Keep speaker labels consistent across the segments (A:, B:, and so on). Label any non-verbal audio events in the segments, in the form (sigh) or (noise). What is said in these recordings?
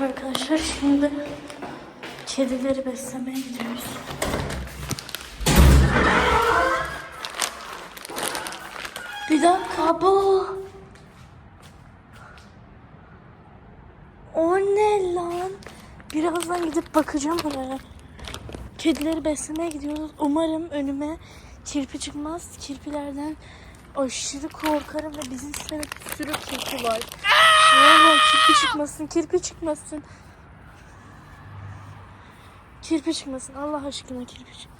A: Arkadaşlar şimdi kedileri beslemeye gidiyoruz. Bir dakika bu. O ne lan? Birazdan gidip bakacağım oraya. Kedileri beslemeye gidiyoruz. Umarım önüme kirpi çıkmaz. Kirpilerden aşırı korkarım ve bizim sitede bir sürü kirpi var. Vallahi kirpi çıkmasın, kirpi çıkmasın. Kirpi çıkmasın. Allah aşkına kirpi çık.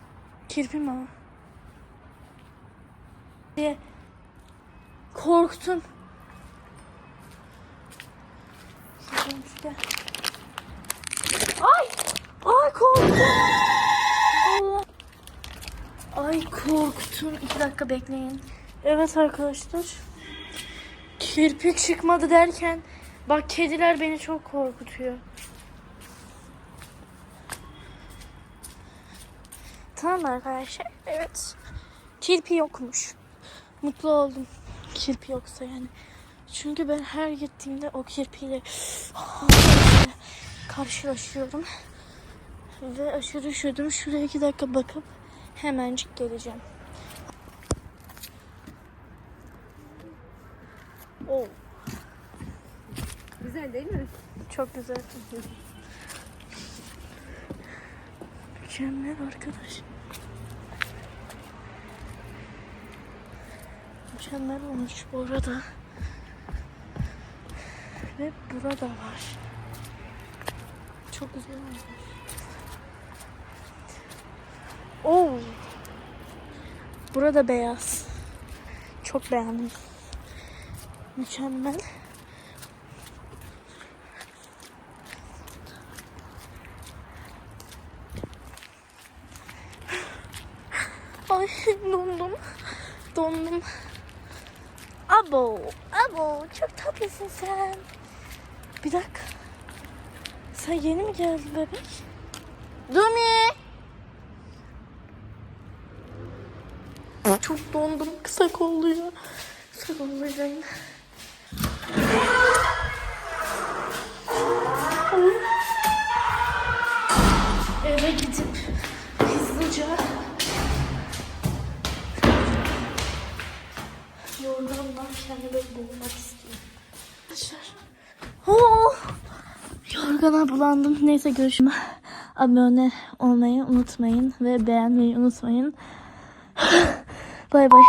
A: Kirpi mi o? diye korktum. Ay! Ay korktum. Allah. Ay korktum. İki dakika bekleyin. Evet arkadaşlar. Kirpi çıkmadı derken bak kediler beni çok korkutuyor. Tamam arkadaşlar. Evet. Kirpi yokmuş. Mutlu oldum. Kirpi yoksa yani. Çünkü ben her gittiğimde o kirpiyle karşılaşıyorum. Ve aşırı üşüdüm. Şuraya iki dakika bakıp hemencik geleceğim. Oo,
B: Güzel değil mi?
A: çok güzel. Mükemmel arkadaş. Mükemmel olmuş bu arada. Ve burada var. Çok güzel olmuş. Oo. Burada beyaz. Çok beğendim. Mükemmel. Ay dondum. Dondum. Abo. Abo. Çok tatlısın sen. Bir dakika. Sen yeni mi geldin bebek? Dumi. Çok dondum. Kısa kolluyor. Kısa kollayacağım. Eve gidip hızlıca yorgandan kendimi bulmak istiyorum. Arkadaşlar. Oh! Yorgana bulandım. Neyse görüşürüz. Abone olmayı unutmayın ve beğenmeyi unutmayın. (sighs) bay bay.